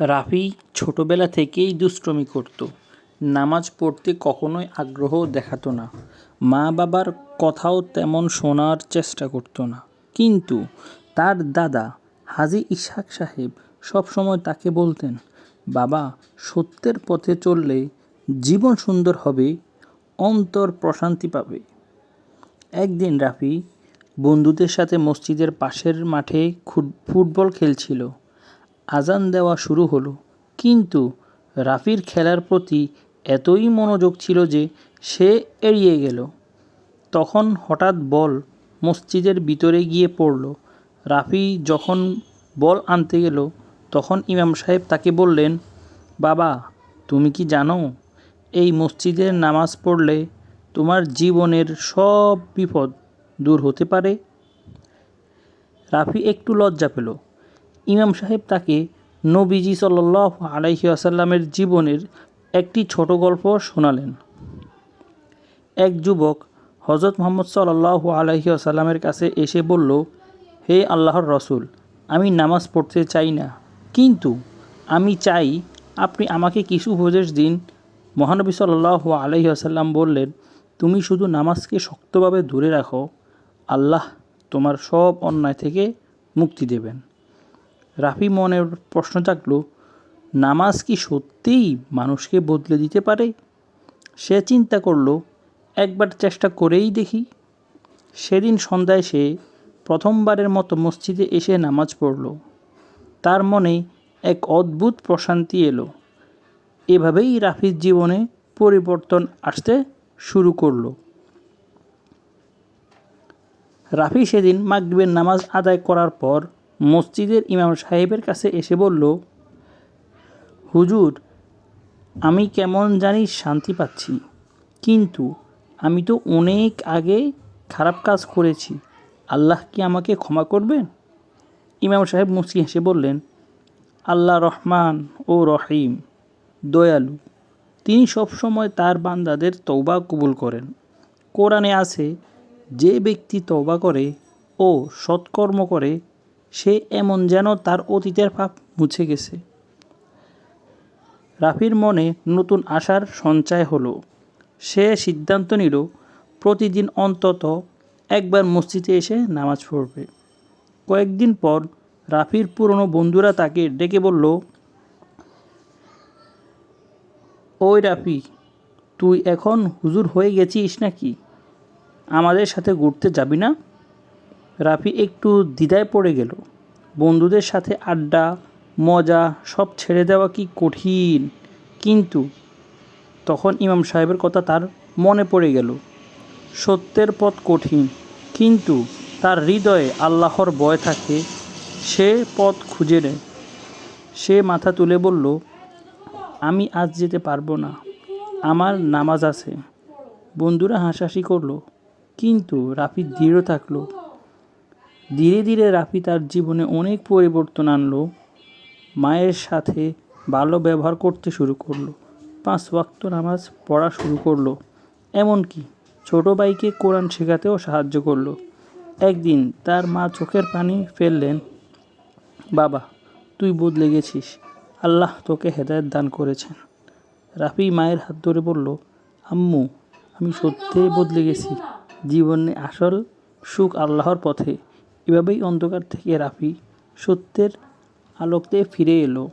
রাফি ছোটবেলা থেকেই দুষ্টুমি করত। নামাজ পড়তে কখনোই আগ্রহ দেখাতো না। মা বাবার কথাও তেমন শোনার চেষ্টা করতো না। কিন্তু তার দাদা হাজি ইসহাক সাহেব সবসময় তাকে বলতেন, বাবা, সত্যের পথে চললে জীবন সুন্দর হবে, অন্তর প্রশান্তি পাবে। একদিন রাফি বন্ধুদের সাথে মসজিদের পাশের মাঠে ফুটবল খেলছিল। আজান দেওয়া শুরু হলো। কিন্তু রাফির খেলার প্রতি এতই মনোযোগ ছিল যে সে এড়িয়ে গেল। তখন হঠাৎ বল মসজিদের ভিতরে গিয়ে পড়ল। রাফি যখন বল আনতে গেল, তখন ইমাম সাহেব তাকে বললেন, বাবা, তুমি কি জানো, এই মসজিদের নামাজ পড়লে তোমার জীবনের সব বিপদ দূর হতে পারে? রাফি একটু লজ্জা পেল। ইমাম সাহেব তাকে নবীজি সাল্লাহ আলাইহি আসাল্লামের জীবনের একটি ছোট গল্প শোনালেন। এক যুবক হজরত মোহাম্মদ সাল্লাহ আলাইহি আসাল্লামের কাছে এসে বলল, হে আল্লাহর রসুল, আমি নামাজ পড়তে চাই না। কিন্তু আমি চাই আপনি আমাকে কিছু উপদেশ দিন। মহানবী সাল্লাহ আলাইহি আসাল্লাম বললেন, তুমি শুধু নামাজকে শক্তভাবে ধরে রাখো। আল্লাহ তোমার সব অন্যায় থেকে মুক্তি দেবেন। রাফি মনের প্রশ্ন জাগলো, নামাজ কি সত্যিই মানুষকে বদলে দিতে পারে? সে চিন্তা করল, একবার চেষ্টা করেই দেখি। সেদিন সন্ধ্যায় সে প্রথমবারের মতো মসজিদে এসে নামাজ পড়ল। তার মনে এক অদ্ভুত প্রশান্তি এলো। এভাবেই রাফির জীবনে পরিবর্তন আসতে শুরু করল। রাফি সেদিন মাগরিবের নামাজ আদায় করার পর মসজিদের ইমাম সাহেবের কাছে এসে বলল, হুজুর, আমি কেমন জানি শান্তি পাচ্ছি, কিন্তু আমি তো অনেক আগে খারাপ কাজ করেছি। আল্লাহ কি আমাকে ক্ষমা করবেন? ইমাম সাহেব মুসকি হেসে বললেন, আল্লাহ রহমান ও রহিম, দয়ালু, তিনি সবসময় তার বান্দাদের তৌবা কবুল করেন। কোরআনে আছে, যে ব্যক্তি তৌবা করে ও সৎকর্ম করে সে এমন যেন তার অতীতের পাপ মুছে গেছে। রাফির মনে নতুন আশার সঞ্চয় হলো। সে সিদ্ধান্ত নিল, প্রতিদিন অন্তত একবার মসজিদে এসে নামাজ পড়বে। কয়েকদিন পর রাফির পুরনো বন্ধুরা তাকে ডেকে বলল, ওই রাফি, তুই এখন হুজুর হয়ে গেছিস নাকি? আমাদের সাথে ঘুরতে যাবি না? রাফি একটু দ্বিধায় পড়ে গেল। বন্ধুদের সাথে আড্ডা, মজা, সব ছেড়ে দেওয়া কি কঠিন? কিন্তু তখন ইমাম সাহেবের কথা তার মনে পড়ে গেল। সত্যের পথ কঠিন, কিন্তু তার হৃদয়ে আল্লাহর ভয় থাকে। সে পথ খুঁজে নেয়। সে মাথা তুলে বলল, আমি আজ যেতে পারব না। আমার নামাজ আছে। বন্ধুরা হাসাহাসি করল, কিন্তু রাফি দৃঢ় থাকল। ধীরে ধীরে রাফি তার জীবনে অনেক পরিবর্তন আনলো, মায়ের সাথে ভালো ব্যবহার করতে শুরু করল, পাঁচ ওয়াক্ত নামাজ পড়া শুরু করল, এমনকি ছোটো ভাইকে কোরআন শেখাতেও সাহায্য করল। একদিন তার মা চোখের পানি ফেললেন, বাবা, তুই বদলে গেছিস, আল্লাহ তোকে হেদায়েত দান করেছেন। রাফি মায়ের হাত ধরে বলল, আম্মু, আমি সত্যিই বদলে গেছি। জীবনে আসল সুখ আল্লাহর পথে। এভাবেই অন্ধকার থেকে রাফি সত্যের আলোকতে ফিরে এলো।